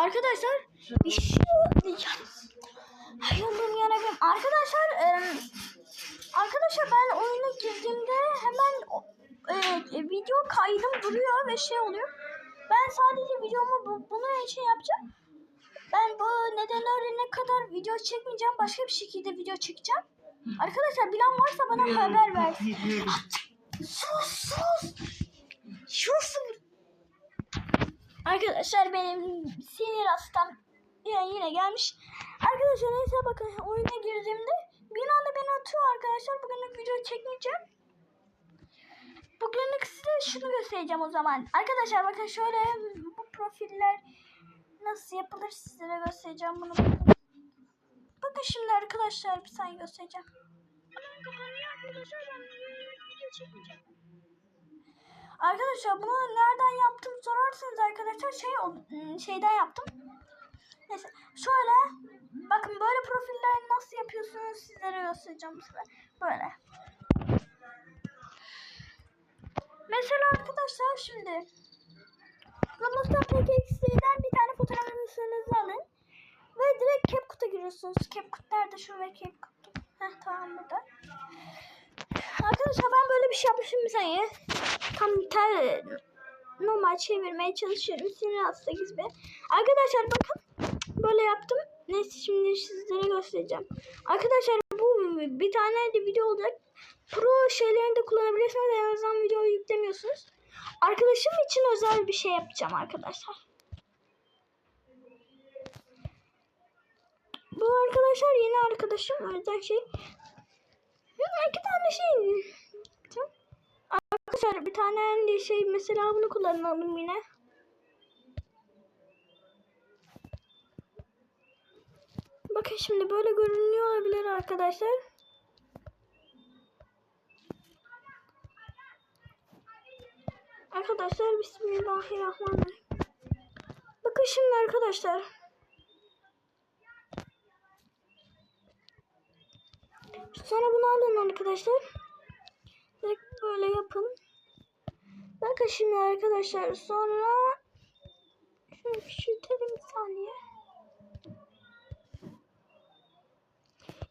Arkadaşlar bir şey Ay Allah'ım yarabbim. Arkadaşlar em, arkadaşlar ben oyuna girdiğimde hemen e, e, video kaydım duruyor ve şey oluyor. Ben sadece videomu bu, bunun için yapacağım. Ben bu neden öğrenene kadar video çekmeyeceğim. Başka bir şekilde video çekeceğim. Arkadaşlar bilen varsa bana haber. Sus sus. Sus. Arkadaşlar benim sinir hastam yine, yine gelmiş. Arkadaşlar neyse bakın oyuna girdiğimde bir anda beni atıyor arkadaşlar. Bugünlük video çekmeyeceğim. Bugünlük size şunu göstereceğim o zaman. Arkadaşlar bakın şöyle bu profiller nasıl yapılır sizlere göstereceğim bunu. Bakın şimdi arkadaşlar bir saniye göstereceğim. Hemen kapanıyor arkadaşlar ben video çekmeyeceğim. Arkadaşlar bunu nereden yaptım sorarsanız arkadaşlar şey ım, şeyden yaptım. Neyse şöyle bakın böyle profiller nasıl yapıyorsunuz sizlere göstereceğim sefer. Böyle. Mesela arkadaşlar şimdi Ramazan PKX'den bir tane fotoğrafınızı alın. Ve direkt CapCut'a giriyorsunuz. CapCut nerede? Şu ve CapCut. Heh tamam burada. Arkadaşlar ben böyle bir şey yapmışım bir saniye. Tam ter normal çevirmeye çalışıyorum. Sinir hasta gibi. Arkadaşlar bakın böyle yaptım. Neyse şimdi sizlere göstereceğim. Arkadaşlar bu bir tane de video olacak. Pro şeylerini de kullanabilirsiniz. En azından videoyu yüklemiyorsunuz. Arkadaşım için özel bir şey yapacağım arkadaşlar. Bu arkadaşlar yeni arkadaşım. Yüzden şey. İki tane şey. Arkadaşlar bir tane de şey mesela bunu kullanalım yine. Bakın şimdi böyle görünüyor olabilir arkadaşlar. Arkadaşlar Bismillahirrahmanirrahim. Bakın şimdi arkadaşlar. Sonra bunu alın arkadaşlar. Böyle yapın. Bakın şimdi arkadaşlar sonra şunu küçültelim bir saniye.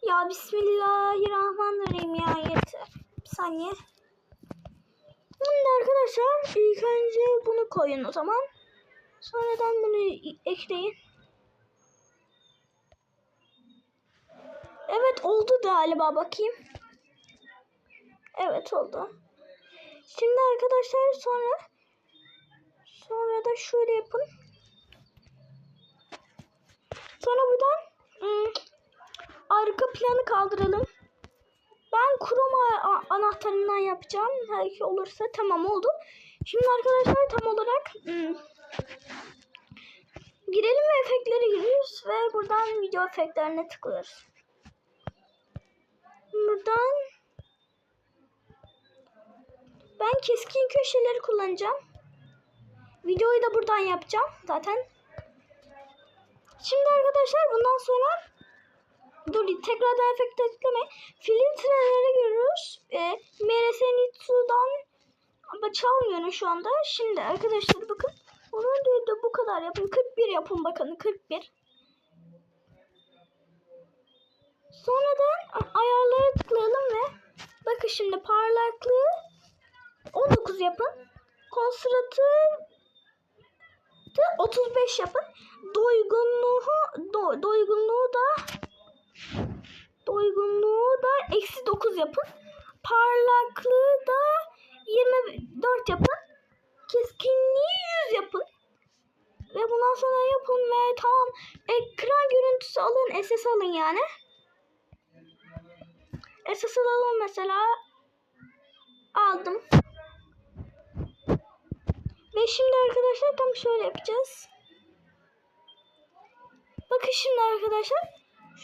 Ya Bismillahirrahmanirrahim ya yeter. Bir saniye. Şimdi arkadaşlar ilk önce bunu koyun o zaman. Sonradan bunu ekleyin. Evet oldu galiba bakayım. Evet oldu. Şimdi arkadaşlar sonra sonra da şöyle yapın. Sonra buradan ım, arka planı kaldıralım. Ben Chrome anahtarından yapacağım. Belki olursa tamam oldu. Şimdi arkadaşlar tam olarak ım, girelim ve efektlere giriyoruz ve buradan video efektlerine tıklıyoruz. Buradan ben keskin köşeleri kullanacağım. Videoyu da buradan yapacağım zaten. Şimdi arkadaşlar bundan sonra dur tekrardan efekt eklemeyin. Filtrelere giriyoruz. E, MRS Nitsu'dan ama çalmıyorum şu anda. Şimdi arkadaşlar bakın. Onu da, da bu kadar yapın. 41 yapın bakın 41. Sonradan ayarlara tıklayalım ve bakın şimdi parlaklığı 19 yapın. Konstratı da 35 yapın. Doygunluğu do, doygunluğu da doygunluğu da eksi 9 yapın. Parlaklığı da 24 yapın. Keskinliği 100 yapın. Ve bundan sonra yapın ve tamam ekran görüntüsü alın SS alın yani. SS alalım mesela. Aldım. Ve şimdi arkadaşlar tam şöyle yapacağız. Bakın şimdi arkadaşlar.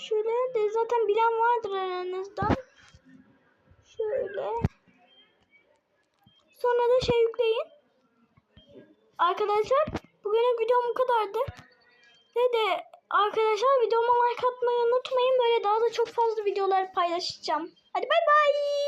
Şöyle de zaten bilen vardır aranızda. Şöyle. Sonra da şey yükleyin. Arkadaşlar bugünün videom bu kadardı. Ve de arkadaşlar videoma like atmayı unutmayın. Böyle daha da çok fazla videolar paylaşacağım. Hadi bay bay.